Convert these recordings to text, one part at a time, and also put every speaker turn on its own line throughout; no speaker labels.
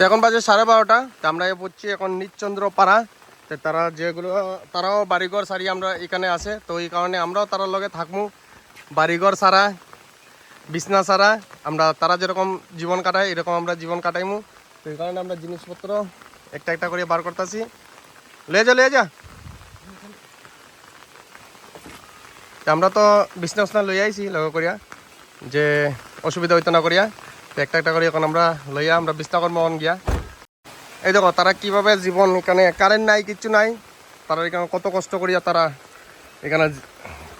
তো এখন বাজে সাড়ে বারোটা, তো আমরা এ পড়ছি এখন নিচচন্দ্র পাড়া তো তারা যেগুলো, তারাও বাড়িঘর সারি আমরা এখানে আছে, তো এই কারণে আমরাও তারার লগে থাকব বাড়িঘর সারা, বিছনা সারা, আমরা তারা যেরকম জীবন কাটায়, এরকম আমরা জীবন কাটাইমু। তো এই কারণে আমরা জিনিসপত্র একটা একটা করে বার করতেছি। লে যা লে যা। আমরা তো বিছনা উছনা লই আইছি, লগ করিয়া, যে অসুবিধা হইতো না করিয়া। একটা একটা করে এখন আমরা লইয়া আমরা কর্ম অন গিয়া। এই দেখো, তারা কীভাবে জীবন এখানে কারেন্ট নাই, কিচ্ছু নাই। তারা এখানে কত কষ্ট করিয়া তারা এখানে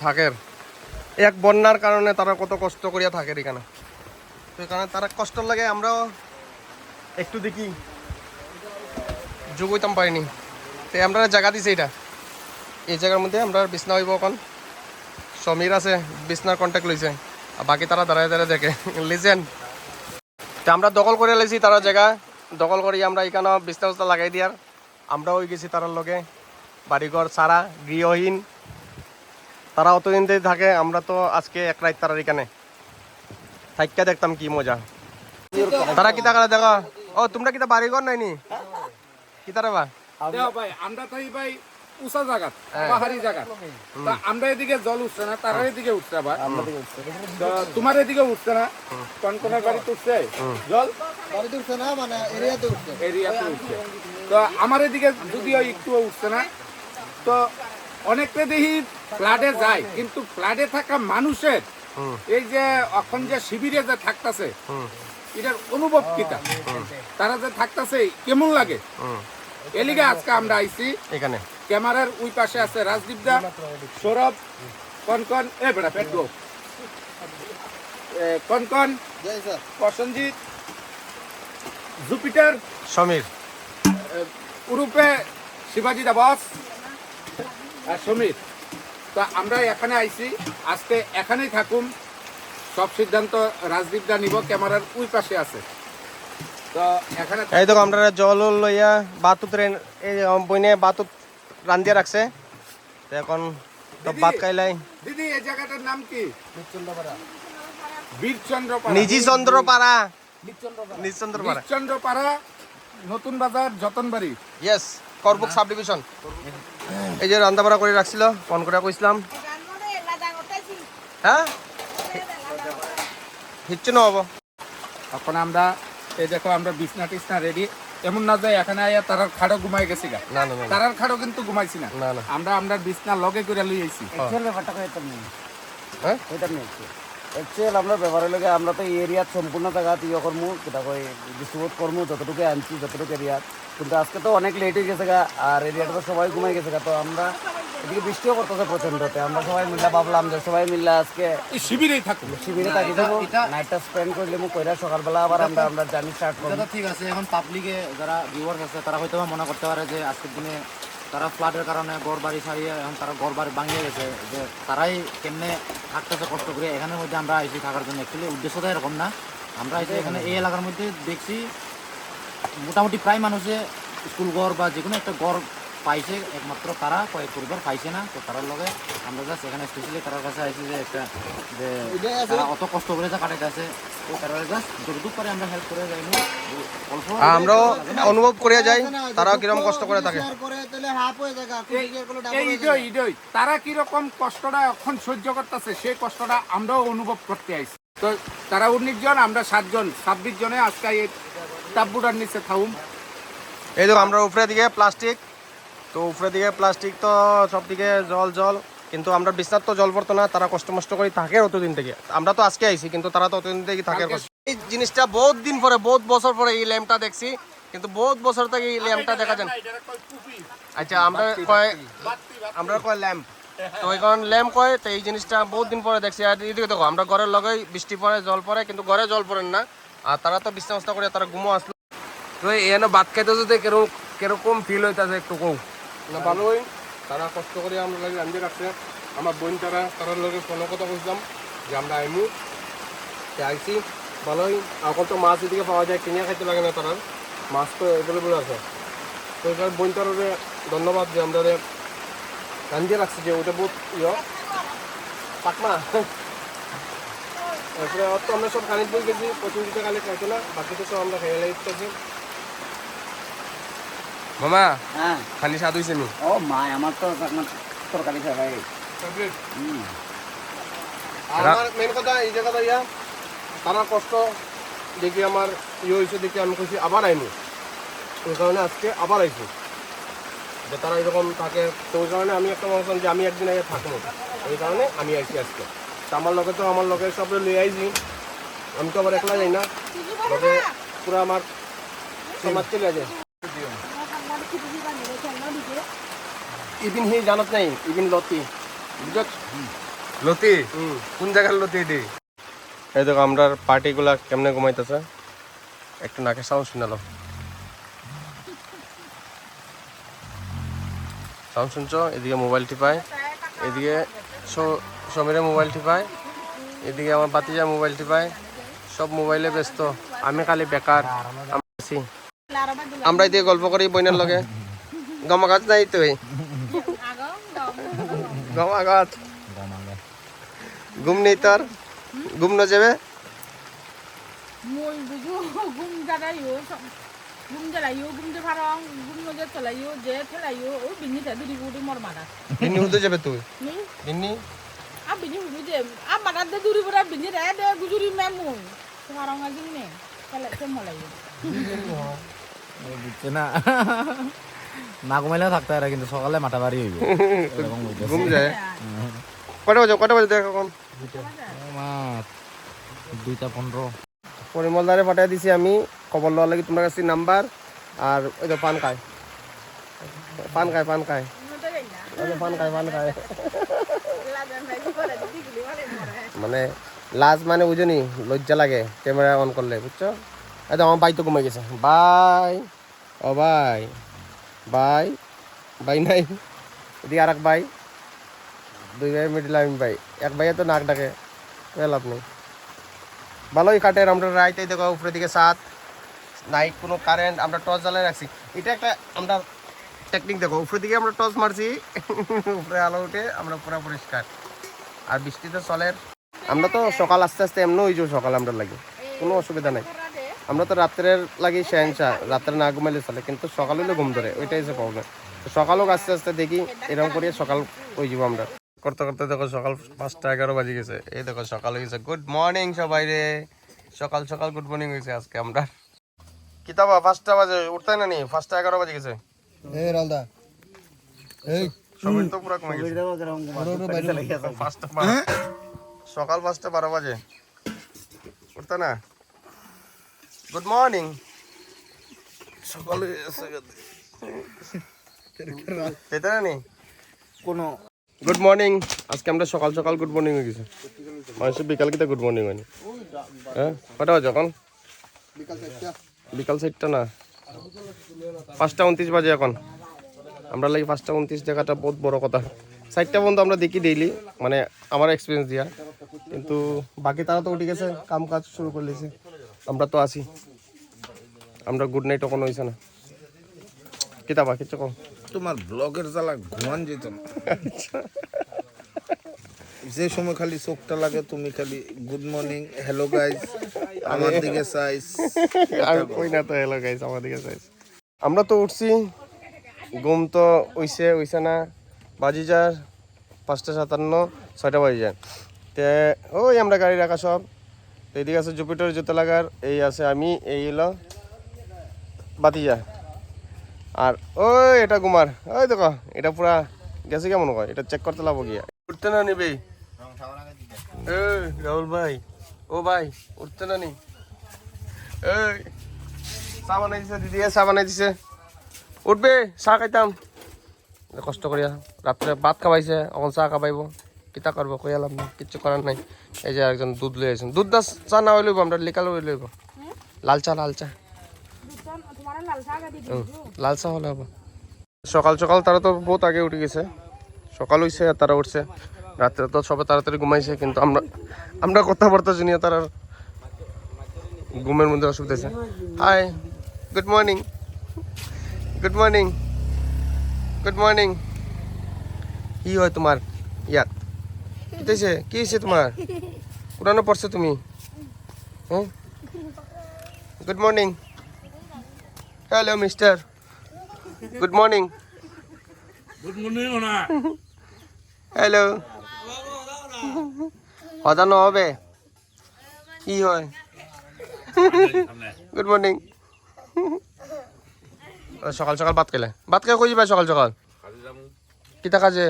থাকে। এক বন্যার কারণে তারা কত কষ্ট করিয়া থাকে এখানে। তো এখানে তারা কষ্ট লাগে আমরাও একটু দেখি। যোগ হইতাম পারিনি তো আমরা জায়গা দিছি এটা। এই জায়গার মধ্যে আমরা বিছনা হইব এখন। সমীর আছে, বিছনার কন্ট্যাক্ট লইছে। আর বাকি তারা দাঁড়ায় দাঁড়ায় দেখে। লিজেন্ড আমরা দখল করে লাইছি তারা জায়গা। দখল করি আমরা এখানে উস্তা লাগাই দিয়ার। আমরাও গেছি তারার লগে। বাড়িঘর সারা, গৃহহীন। তারা অতদিন ধরে থাকে, আমরা তো আজকে এক রাত তারার এখানে। থাইকা দেখতাম কি মজা। তারা কিতা করে দেখো? ও, তোমরা কিতা বাড়িঘর নাইনি? কিতা রে বা?
উঁচা জায়গা
হ্যাঁ।
পাহাড়ি জায়গা তা আমরা এদিকে জল উঠছে না তারা এদিকে উঠছে আবার। তোমার এদিকে উঠছে না? কোন কোন বাড়িতে উঠছে? জল?
বাড়িতে উঠছে না মানে এরিয়াতে উঠছে।
এরিয়াতে উঠছে। তো আমার এদিকে যদিও একটু উঠছে না তো অনেকটা দেখি ফ্লাডে যায় কিন্তু ফ্লাডে থাকা মানুষের এই যে এখন যে শিবিরে যে থাকতেছে এটার অনুভব কিটা তারা যে থাকতেছে কেমন লাগে? এলিগে আজকে আমরা আইছি।
এখানে।
ক্যামেরার ওই পাশে আছে রাজদীপ দা সৌরভ কনকন এ বেড়া পেট গো। এ, কনকন প্রসঞ্জিৎ জুপিটার
সমীর।
উরুপে শিবাজি দা বস আর সমীর। তো আমরা এখানে আইছি আজকে এখানেই থাকুম। সব সিদ্ধান্ত রাজদীপ দা নিব ক্যামেরার ওই পাশে আছে। তো এখানে
এই দেখো আমরা জল লইয়া বাতুত রে- এই বইনে বাতুত রান্ধিয়া রাখছে। তো এখন তো ভাত খাইলাই
দিদি এই জায়গাটার নাম কি? বীরচন্দ্র
নিজি চন্দ্র পাড়া নিজ চন্দ্র পাড়া
বীরচন্দ্র পাড়া Natun Bazar Jatanbari.
Yes Karbook sub division এই যে রান্না বাড়া করে রাখছিল ফোন করে কইছিলাম। হ্যাঁ? কিচ্ছু না হব।
এখন আমরা এই দেখো আমরা বিছনা টিছনা রেডি এমন না যায় এখানে আয়া তারার খাড়ো ঘুমাই গেছি গা।
না না না,
তারার খাড়ো কিন্তু ঘুমাইছি না।
না না।
আমরা আমরা বিছনা লগে করে লই আইছি।
এক্সেল ব্যাপারটা কইতাম তুমি
হ্যাঁ?
কইতাম নেই এক্সেল আমরা ব্যাপারে লগে আমরা তো এই এরিয়াত সম্পূর্ণ জায়গা ইয়ে করমু কিটা কই ডিস্ট্রিবিউট করমু যতটুকু আনছি যতটুকু এরিয়াত কিন্তু আজকে তো অনেক লেট হয়ে গেছে গা আর এরিয়াটা তো সবাই ঘুমাই গেছে গা তো আমরা এদিকে বৃষ্টিও করতেছে প্রচন্ডতে আমরা সবাই মিল্লা ভাবলাম যে সবাই মিল্লা আজকে
এই শিবিরেই থাকুক।
শিবিরে থাকি যাব। নাইটটা স্পেন্ড করলে মু কইরা সকালবেলা আবার আমরা আমরা জার্নি স্টার্ট করব।
এটা ঠিক আছে এখন পাবলিকে যারা ভিউয়ার্স আছে তারা হয়তো মনে করতে পারে যে আজকের দিনে তারা ফ্লাডের কারণে গড় বাড়ি ছাড়িয়ে এখন তারা গড় বাড়ি ভাঙিয়ে গেছে যে তারাই কেমনে থাকতেছে কষ্ট করে এখানের মধ্যে আমরা আইসি থাকার জন্য। অ্যাকচুয়ালি উদ্দেশ্যটা এরকম না। আমরা এসে এখানে এই এলাকার মধ্যে দেখছি মোটামুটি প্রায় মানুষে স্কুল ঘর বা যে কোনো একটা ঘর পাইছে একমাত্র তারা কয়েক পরিবার পাইছে না। তো তারার লগে আমরা জাস্ট এখানে স্পেশালি তার কাছে আইছি যে একটা যে তারা অত কষ্ট করে যা কাটাইতে আছে। তো তারা জাস্ট যতটুকু করে আমরা হেল্প করে যাইনি অল্প
আমরাও অনুভব করিয়া যাই তারাও কীরকম কষ্ট করে থাকে।
করে হয়ে
তারা কি রকম কষ্টটা এখন সহ্য করতেছে সেই কষ্টটা আমরাও অনুভব করতে আইছি। তো তারা উনিশ জন আমরা সাতজন ছাব্বিশ জনে আজকে এই তাব্বুটার নিচে থাকুম
এই দেখো আমরা উপরে দিকে প্লাস্টিক। তো উপরে দিকে প্লাস্টিক তো সব দিকে জল জল। কিন্তু আমরা বিছনার তো জল পড়তো না তারা কষ্ট মষ্ট করে থাকে অতদিন থেকে। আমরা তো আজকে আইছি কিন্তু তারা তো অতদিন থেকে থাকে এই জিনিসটা বহুত দিন পরে বহুত বছর পরে এই ল্যাম্পটা দেখছি কিন্তু বহুত বছর থেকে এই ল্যাম্পটা দেখা যায় আচ্ছা আমরা কয় আমরা কয় ল্যাম্প। তো এখন ল্যাম্প কয় তো এই জিনিসটা বহুত দিন পরে দেখছি। আর এদিকে দেখো আমরা ঘরের লগেই বৃষ্টি পড়ে জল পড়ে কিন্তু ঘরে জল পড়েন না। আর তারা তো বিছনা করে তারা ঘুমো আসলো। তো এনে ভাত খাইতে যদি কেরকম কীরকম ফিল হইতাছে একটু কৌ না ভালোই তারা কষ্ট করে আমরা লাগে রান্ধি রাখছে। আমার বোন তারা তারার লগে ফোনে কথা বলছিলাম, যে আমরা আইমু আইসি ভালোই এখন তো মাছ এদিকে পাওয়া যায় কিনে খাইতে লাগে না তারার মাছ তো অ্যাভেলেবল আছে। তো এবার বোন তারারে ধন্যবাদ যে আমরা রান্ধি রাখছি, যে ওটা বহুত ইয়ে। পাকমা তারপরে অত আমরা সব কানিত বই গেছি, পঁচিশ কালি খাইতো না বাকিটা সব আমরা খেয়ে লাগতেছি মামা
হ্যাঁ।
খালি স্বাদ হয়েছে নি?
ও মা আমার তো আপনার তরকারি খাই ভাই
আমার মেন কথা এই যে কথা ইয়া তারা কষ্ট দেখি আমার ইয়ে হয়েছে দেখি আমি খুশি আবার আইনি ওই কারণে আজকে আবার আইছি যে তারা এরকম থাকে তো ওই কারণে আমি একটা মনে যে আমি একদিন আগে থাকব ওই কারণে আমি আইছি আজকে। তা আমার লগে তো আমার লগে সব লই আইছি আমি তো আবার একলা যাই না। পুরো আমার সমাজ চলে যায় ইভিন হি জানত নাই ইভিন লতি। বুঝছ?
লতি? কোন জায়গার লতি এটি?
এই দেখো আমরা পার্টিগুলা কেমনে ঘুমাইতেছে? একটু নাকে সাউন্ড শুনালো সাউন্ড শুনছো? এদিকে মোবাইল টিপায়। এদিকে স- সমীরে মোবাইল টিপায়। এদিকে আমার বাতিজা মোবাইল টিপায়। সব মোবাইলে ব্যস্ত। আমি খালি বেকার। আমরা এদিকে গল্প করি বইনের লগে। গমা গাছ নাই তো গমা গাছ ঘুম নেই তোর? ঘুম ন যাবে?
মই বুঝু গুম জাগাইও গুম জ্বালাইও গুম যে ফারং গুম নজর চলাইও যে ঠেলাইও ও বিনি তে দুরি গুড়ি মর মারা
বিন্নি হুদে যাবে তুই?
নি
বিন্নি
আ বিনি হুড়ি যে আ মারা দে দুরি বড় বিনি রে দে গুজুরি মে মই। ফারং আজিন নে খেলে তে মলাইও।
না। না ঘুমাইলেও থাকতে পারে কিন্তু সকালে মাথা বাড়ি হইব।
ঘুম যায়। কটা বাজে কটা বাজে দেখ এখন?
ও মা দুইটা পনেরো।
পরিমলদারে পাঠিয়ে দিছি আমি খবর লওয়ার লাগি তোমার কাছে নাম্বার আর ওই তো পান খায়। পান খায় পান খায়। পান খায় পান খায়। মানে লাজ মানে বুঝনি লজ্জা লাগে ক্যামেরা অন করলে বুঝছ? এই তো আমার বাই তো কমে গেছে। বাই। ও ভাই বাই নাই। এদিকে আর এক ভাই, দুই ভাই মিডিল আমি ভাই। এক ভাইয়ে তো নাক ডাকে লাভ নেই। ভালোই কাটে, আমরা রাইতে দেখো, উপরের দিকে সাত। নাইট কোনো কারেন্ট আমরা টর্চ জ্বালিয়ে রাখছি। এটা একটা আমরা টেকনিক দেখো, উপরের দিকে আমরা টর্চ মারছি, উপরে আলো উঠে আমরা পুরো পরিষ্কার। আর বৃষ্টিতে চলের, আমরা তো সকাল আস্তে আস্তে এমনি হয়ে যাব সকাল আমরা লাগে। কোনো অসুবিধা নাই। আমরা তো রাত্রের লাগি সেনসা রাত্রে না ঘুমাইলে চলে কিন্তু সকাল হইলে ঘুম ধরে ওইটাই হচ্ছে প্রবলেম সকালও আস্তে আস্তে দেখি এরকম করে সকাল হয়ে যাব আমরা। করতে করতে দেখো সকাল পাঁচটা এগারো বাজে গেছে। এই দেখো সকাল হয়ে গেছে। গুড মর্নিং সবাই রে। সকাল সকাল গুড মর্নিং হয়েছে আজকে আমরা। কিতাবা পাঁচটা বাজে উঠতে না নি? পাঁচটা এগারো বাজে গেছে। সবাই তো পুরো কমে
ঘুমাচ্ছে, চলে গেছে।
পাঁচটা সকাল পাঁচটা বারো বাজে। উঠতে না? গুড মর্নিং সকাল গেছে পেতে না নি
কোনো
গুড মর্নিং আজকে আমরা সকাল সকাল গুড মর্নিং হয়ে গেছে। মানুষের বিকাল কিতা গুড মর্নিং হয়নি হ্যাঁ? কটা বাজে এখন? বিকাল চারটা না? পাঁচটা উনত্রিশ বাজে এখন। আমরা লাগি পাঁচটা উনত্রিশ দেখাটা বহুত বড় কথা। চারটা পর্যন্ত আমরা দেখি ডেইলি মানে আমার এক্সপিরিয়েন্স দিয়া। কিন্তু বাকি তারা তো উঠে গেছে কাম কাজ শুরু করে দিয়েছে। আমরা তো আছি। আমরা গুড নাইট কখনো হয়েছে না। কিতাবা কিছু কম।
তোমার ব্লগের জ্বালা ঘুমান যেত না। যে সময় খালি চোখটা লাগে তুমি খালি গুড মর্নিং হ্যালো গাইজ আমার দিকে চাইস
আমি কই না তো হ্যালো গাইস আমার দিকে চাইছে আমরা তো উঠছি ঘুম তো উইছে উইছে না। বাজি যার পাঁচটা সাতান্ন ছয়টা বাজি যায় তে ওই আমরা গাড়ি রাখা সব। তো এদিকে আছে জুপিটার জুতো লাগার এই আছে আমি, এই এলো বাতিজা। আর ওই এটা কুমার, ওই দেখো, এটা পুরা গেছে কেমন কয়, এটা চেক করতে লাগবো গিয়া উঠতে না নিবি? এই রাহুল ভাই, ও ভাই, উঠতে না নি। এই চা বানাই দিছে দিদিয়ে চা বানাই দিছে উঠবে চাহ খাইতাম। কষ্ট করিয়া, রাত্রে ভাত খাবাইছে, অকল চাহ খাবাইব। কিতা করব কইয়া লাভ নাই কিচ্ছু করার নাই। এই যে একজন দুধ লই আছেন দুধ দা চা না হইলেব আমরা লিকাল লই লইব। লাল চা লাল চা।
লাল
চা হলে হবে। সকাল সকাল তারা তো বহুত আগে উঠে গেছে। সকাল হইছে আর তারা উঠছে। রাত্রে তো সবাই তাড়াতাড়ি ঘুমাইছে কিন্তু আমরা আমরা কথাবার্তা শুনিয়ে তারা ঘুমের মধ্যে অসুবিধা আছে hi good morning good morning good morning কি হয় তোমার? ইয়াত? কি কি হয়েছে তোমার পুরানো পড়ছো তুমি? হ্যাঁ good morning hello mister good morning
good morning
hello হজানো হবে কি হয়? গুড মর্নিং সকাল সকাল ভাত খেলে ভাত খেয়ে কই যাবা সকাল সকাল কিতা কাজে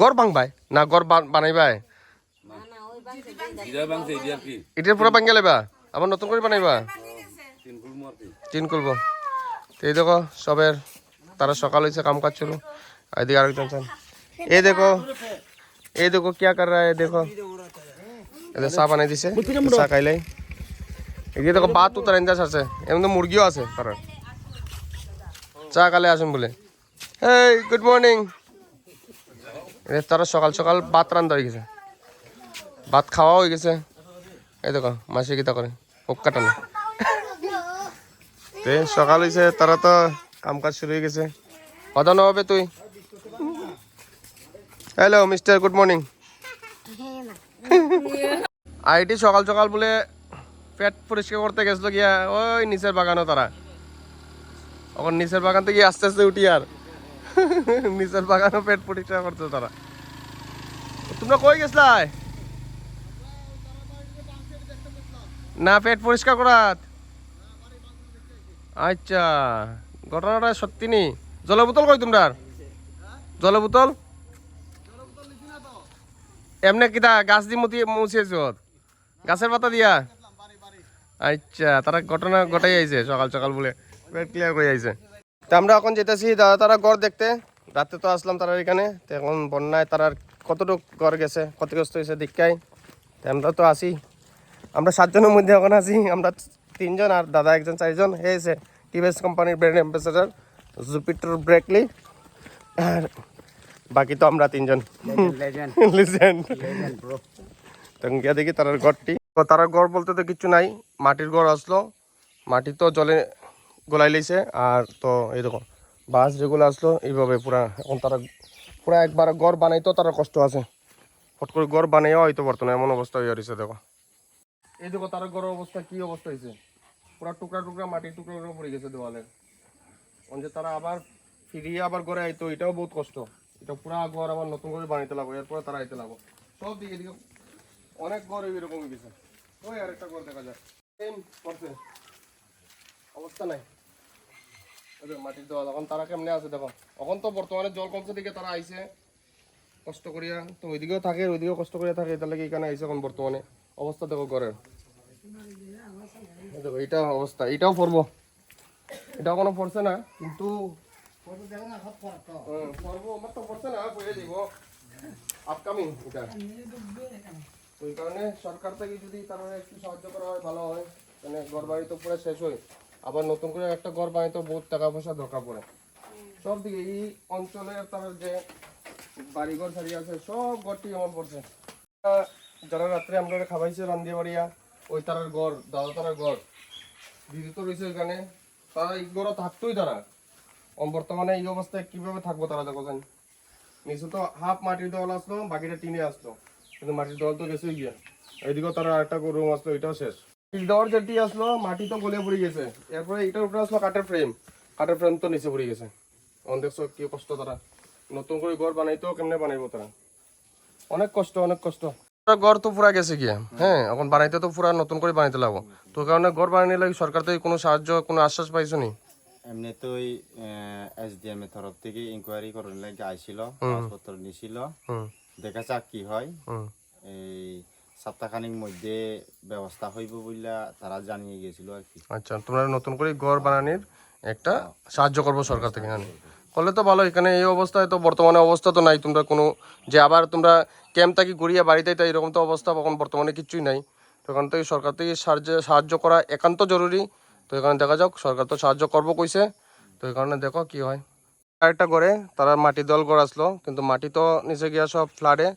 গড় বাংবাই না গড় বানাইবাই? এটার পুরা বাঙ্গে লেবা? আবার নতুন করে বানাইবা? তিন করব তো এই দেখো সবের তারা সকাল হয়েছে কাম কাজ চলো এদিকে আরেকজন চান। এই দেখো এই দেখো কিয়া কর রা দেখো। চা বানাই দিছে চা খাইলাই এদিকে দেখো ভাত উতার ইন্দাস আছে। এমন তো মুরগিও আছে তার। চা খালে আসুন বলে। হেই গুড মর্নিং তারা সকাল সকাল ভাত রান্ধা হয়ে গেছে। ভাত খাওয়া হয়ে গেছে। এই দেখো মাসি কিতা করে ওক কাটানো তে সকাল হয়েছে তারা তো কাম কাজ শুরু হয়ে গেছে। কদানো হবে তুই। হ্যালো মিস্টার গুড মর্নিং আইটি সকাল সকাল বলে পেট পরিষ্কার করতে গেছিল গিয়া ওই নিচের বাগানও তারা। এখন নিচের বাগান থেকে আস্তে আস্তে উঠি আর। নিচের বাগানও পেট পরিষ্কার করছে তারা তোমরা কই গেছলাই? না, পেট পরিষ্কার করাত। আচ্ছা ঘটনাটা সত্যি নি? জলের বোতল কই তোমরা জলের বোতল? এমনি কিতা, গাছ দি মতি, মুছিয়েছ? গাছের পাতা দিয়া? আচ্ছা তারা ঘটনা ঘটাই আইছে, সকাল সকাল বলে। পেট ক্লিয়ার করে আইছে? তা আমরা এখন যেতেছি দাদা তারা গড় দেখতে। রাতে তো আসলাম তারা এখানে। তো এখন বন্যায় তারার কতটুকু গড় গেছে ক্ষতিগ্রস্ত হয়েছে দীক্ষায় তা আমরা তো আসি আমরা সাতজনের মধ্যে এখন আছি। আমরা তিনজন আর দাদা একজন চারজন। হয়েছে টিভিএস কোম্পানির ব্র্যান্ড অ্যাম্বাসেডার জুপিটার ব্রেকলি। আর বাকি তো আমরা তিনজন। তখন গিয়ে দেখি তারার ঘরটি। তারার ঘর বলতে তো কিছু নাই। মাটির ঘর আসলো। মাটি তো জলে গলাই লইছে আর তো এরকম বাস যেগুলো আসলো, এইভাবে পুরা, এখন তারা পুরা একবার ঘর বানাইতো তারা কষ্ট আছে। ফট করে গড় বানাইও হয়তো বর্তমানে এমন অবস্থা হয়ে রয়েছে, দেখো। এই দেখো, তার ঘরের অবস্থা, কি অবস্থা হয়েছে? পুরা টুকরা টুকরা মাটির টুকরা টুকরা পড়ে গেছে দেওয়ালে। যে তারা আবার ফিরিয়ে আবার ঘরে আইতো, এটাও বহুত কষ্ট। এটা পুরা ঘর আবার নতুন করে বানাইতে লাগবো, এরপরে তারা আইতে লাগবো। সব দিকে দিকে অনেক ঘর এরকম গেছে। ওই আরেকটা ঘর দেখা যায় করছে। অবস্থা নাই। মাটির দেওয়াল, এখন তারা কেমনে আছে দেখো? এখন তো বর্তমানে জল কমছে দিকে তারা আইছে। কষ্ট করিয়া, তো ওইদিকেও থাকে, ওইদিকেও কষ্ট করিয়া থাকে তার লাগে এখানে আইছে এখন বর্তমানে? অবস্থা দেখো ঘরের। দেখো এইটা অবস্থা এটাও পড়ব এটাও কোনো পড়ছে না, কিন্তু পড়ব আমার তো পড়ছে না পড়ে দিব। আপকামিং এটা। ওই কারণে সরকার থেকে যদি তারা একটু সাহায্য করা হয়, ভালো হয় মানে ঘর বাড়ি তো পুরো শেষ হয়। আবার নতুন করে একটা ঘর বানাইতে বহুত টাকা পয়সা দরকার পড়ে। সব দিকে এই অঞ্চলের তার যে বাড়িঘর সারি আছে, সব ঘরটি এমন পড়ছে। যারা রাত্রে আমরা খাবাইছে রান্দিয়া বাড়িয়া ওই তারার ঘর, দাদা তারার ঘর, দিদি তো রয়েছে ওইখানে, তারা এই ঘরও থাকতোই তারা। বর্তমানে এই অবস্থায় কীভাবে থাকব তারা দেখো জানি। নিচে তো হাফ মাটির দল আসলো, বাকিটা টিনে আসলো। কিন্তু মাটির দল তো গেছেই গিয়ে। এইদিকেও তারা একটা রুম আসলো এটাও শেষ। দেওয়ার যেটি আসলো মাটি তো গলে পড়ে গেছে। এরপরে এটার উপরে আসলো কাঠের ফ্রেম কাঠের ফ্রেম তো নিচে পড়ে গেছে। অন দেখছ কি কষ্ট তারা। নতুন করে ঘর বানাইতেও কেমনে বানাইবো তারা? অনেক কষ্ট অনেক কষ্ট। ঘর তো পুরা গেছে গিয়া। হ্যাঁ এখন বানাইতে তো পুরা নতুন করে বানাইতে লাগবো। তো ওই কারণে ঘর বানাইলে লাগি সরকার থেকে কোনো সাহায্য কোনো আশ্বাস পাইছো নি?
এমনিতেই এস ডি এম এর তরফ থেকে ইনকোয়ারি করার লাগে আইছিল কাগজপত্র নিছিল। দেখা যাক কি হয়। এই সপ্তাহখানিক মধ্যে ব্যবস্থা হইব বইলা তারা জানিয়ে গিয়েছিল আর কি।
আচ্ছা তোমরা নতুন করে ঘর বানানোর একটা সাহায্য করব সরকার থেকে হ্যাঁ। করলে তো ভালো এখানে এই অবস্থায় তো বর্তমানে অবস্থা তো নাই তোমরা কোনো যে আবার তোমরা ক্যাম্প থাকি গড়িয়া বাড়িতে তাই এরকম তো অবস্থা এখন বর্তমানে কিছুই নাই। তো এখান থেকে সরকার থেকে সাহায্য সাহায্য করা একান্ত জরুরি। তো এখানে দেখা যাক সরকার তো সাহায্য করব কইছে। তো এই কারণে দেখো কি হয়। আরেকটা ঘরে তারা মাটি দল ঘর আসলো কিন্তু মাটি তো নিচে গিয়া সব ফ্লাডে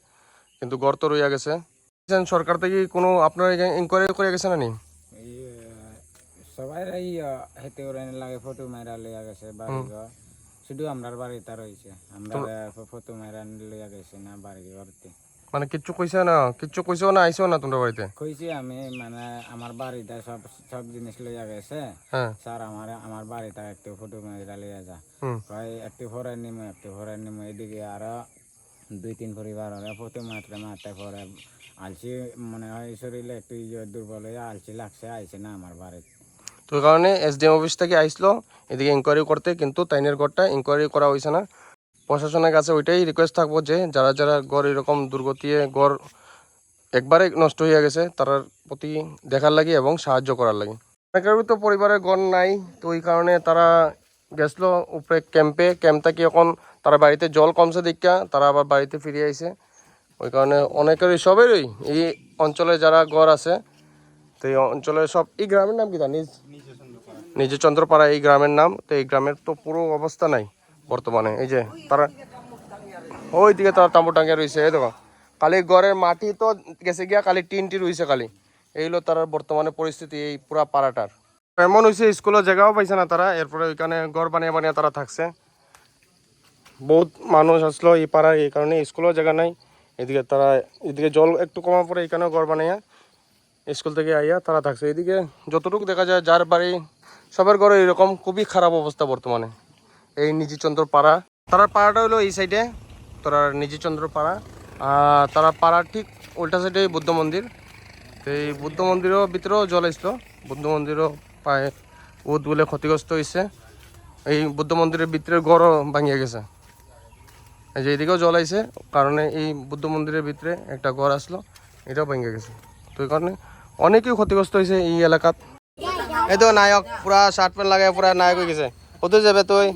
কিন্তু ঘর তো রইয়া গেছে। সরকার থেকে কোনো আপনার ইনকোয়ারি করে গেছে না নি
সবাই এই হেতে করে লাগে ফটো মেরা লইয়া গেছে বাড়ি শুধু আমরার বাড়িতে রয়েছে। আমরা ফটো মেরা লইয়া গেছে না বাড়ি ঘরতে
মানে কিচ্ছু কইছে না? কিচ্ছু কইছেও না? আইসেও না তোমরা বাড়িতে?
কইছি আমি মানে আমার বাড়িতে সব সব জিনিস লইয়া গেছে।
হ্যাঁ।
স্যার আমার আমার বাড়িতে একটু ফটো মেয়েরা লইয়া যা।
হুম।
একটু ফোরে নিমু একটু ফোরে নিমু। এদিকে আরও দুই তিন পরিবার ওরা ফটো মারতে মারতে পরে আলসি মনে হয় শরীরে একটু ইয়ে দুর্বল হয়ে আলসি লাগছে না আমার বাড়িতে
তো কারণে এসডিএম অফিস থেকে আইসলো, এদিকে ইনকোয়ারি করতে, কিন্তু তাইনের ঘরটা ইনকোয়ারি করা হয়েছে না। প্রশাসনের কাছে ওইটাই রিকোয়েস্ট থাকব যে, যারা যারা গড় এরকম দুর্গতিয়ে গড় একবারে নষ্ট হয়ে গেছে তার প্রতি দেখার লাগে এবং সাহায্য করার লাগে। অনেকের তো পরিবারের গড় নাই, তো ওই কারণে তারা গেছিল উপরে ক্যাম্পে ক্যাম্প থেকে এখন তারা বাড়িতে জল কমছে দেখা তারা আবার বাড়িতে ফিরে আইছে। ওই কারণে অনেকেরই সবেরই এই অঞ্চলে যারা গড় আছে, তো এই অঞ্চলের সব, এই গ্রামের নাম কি জানিস নিজে চন্দ্রপাড়া এই গ্রামের নাম, তো এই গ্রামের তো পুরো অবস্থা নাই বর্তমানে। এই যে তারা ওই দিকে তারা তাম্বু টাঙ্গে রয়েছে, এই দেখো। খালি ঘরের মাটি তো গেছে গিয়া, খালি টিনটি রয়েছে খালি। এইগুলো তার বর্তমানে পরিস্থিতি এই পুরা পাড়াটার। এমন হয়েছে স্কুলের জায়গাও পাইছে না তারা, এরপরে ওইখানে ঘর বানিয়ে বানিয়ে তারা থাকছে। বহুত মানুষ আসলো এই পাড়ায়, এই কারণে স্কুলের জায়গা নাই। এদিকে তারা, এদিকে জল একটু কমা পরে এখানেও ঘর বানাইয়া স্কুল থেকে আইয়া তারা থাকছে। এদিকে যতটুকু দেখা যায়, যার বাড়ি, সবার ঘরে এরকম খুবই খারাপ অবস্থা বর্তমানে। এই নিজচন্দ্র পাড়া। তারার পাড়াটা হলো এই সাইডে তারার নিজচন্দ্র পাড়া। তারা পাড়ার ঠিক উল্টা সাইডে বুদ্ধ মন্দির। এই বুদ্ধ মন্দিরের ভিতরেও জল আসলো বুদ্ধ মন্দিরও প্রায় বহুত বলে ক্ষতিগ্রস্ত হয়েছে এই বুদ্ধ মন্দিরের ভিতরে ঘরও ভাঙিয়ে গেছে। এই যে এদিকেও জল আইছে, কারণে এই বুদ্ধ মন্দিরের ভিতরে একটা ঘর আসলো, এটাও ভেঙে গেছে। তো এই কারণে অনেকেই ক্ষতিগ্রস্ত হয়েছে এই এলাকাত। এই তো নায়ক, পুরা শার্ট প্যান্ট লাগাই পুরা নায়ক হয়ে গেছে। কোথাও যাবে তুই?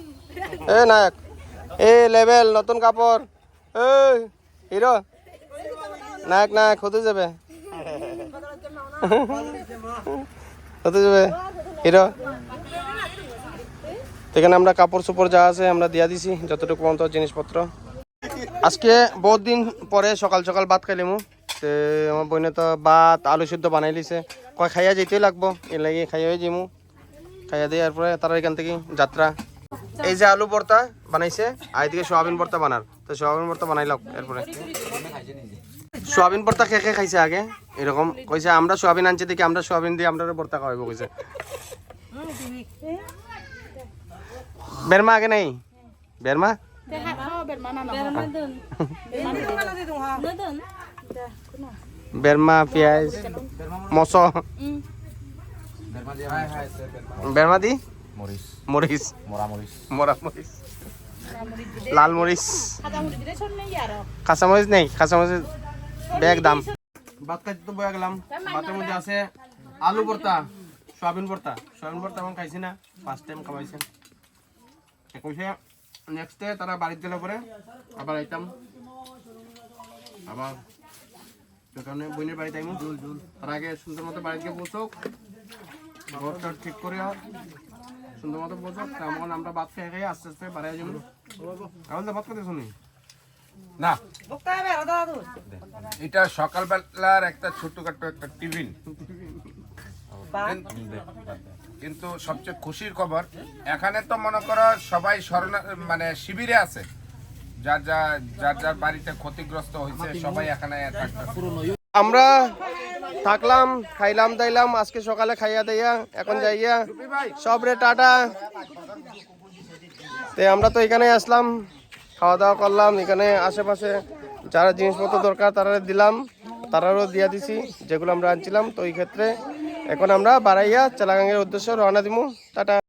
এ নায়ক, এ লেভেল, নতুন কাপড়। এই, হিরো। নায়ক নায়ক, কোথায় যাবে? কোথায় যাবে? হিরো। এখানে আমরা কাপড় চোপড় যা আছে আমরা দিয়া দিছি, যতটুকু মতো জিনিসপত্র। আজকে বহুত দিন পরে সকাল সকাল ভাত খাইলিমু তে আমার বইনে তো ভাত, আলু সিদ্ধ বানাই লিছে। কয় খাইয়া যেতেই লাগবো, এর লাগে খাইয়া যাইমু। খাইয়া দিয়ে এরপরে তারা এখান থেকে যাত্রা। এই যে আলু ভর্তা বানাইছে, আর এদিকে সোয়াবিন ভর্তা বানার। তো সোয়াবিন ভর্তা বানাই লক এরপরে। সোয়াবিন ভর্তা খেয়ে খেয়ে খাইছে আগে? এরকম কইছে, আমরা সোয়াবিন আনছি দেখি, আমরা সোয়াবিন দিয়ে আমরা ভর্তা খাওয়াইবো, কইছে। বেরমা আগে নেই? বেরমা? বেরমা পেঁয়াজ মশ বেরমা দি
মরিচ
মরিচ লাল কাঁচা মরিচ নেই কাঁচা মরিচ ব্যাগ দাম ভাত খাইতে তো বয়া গেলাম ভাতের মধ্যে আছে আলু ভর্তা সয়াবিন ভর্তা সয়াবিন ভর্তা এখন খাইছি না ফার্স্ট টাইম খাওয়াইছে কইছে নেক্সট ডে তারা বাড়িতে গেলে পরে আবার আইতাম। আবার সেখানে বোনের বাড়িতে আইমু। তার আগে সুন্দর মতো বাড়িতে গিয়ে পৌঁছক। ঘরটা ঠিক করে সুন্দর মতো পৌঁছক। তেমন আমরা ভাত খেয়ে খেয়ে আস্তে আস্তে বাড়াই যাব কারণ ভাত খেতে শুনি
না। এটা সকালবেলার একটা ছোট্টখাট্ট একটা টিফিন। কিন্তু সবচেয়ে খুশির খবর, এখানে তো মনে করো সবাই শরণা মানে শিবিরে আছে। যার যা, যার যার বাড়িতে ক্ষতিগ্রস্ত হয়েছে, সবাই এখানে
আমরা থাকলাম, খাইলাম, দাইলাম, আজকে সকালে খাইয়া দাইয়া, এখন যাইয়া সব রে টাটা। তে আমরা তো এখানে আসলাম, খাওয়া দাওয়া করলাম, এখানে আশেপাশে যারা জিনিসপত্র দরকার তারা দিলাম, তারারও দিয়া দিছি, যেগুলো আমরা আনছিলাম, তো এই ক্ষেত্রে এখন আমরা বাড়াইয়া চালাগাঙ্গের উদ্দেশ্যে রওনা দিব টাটা।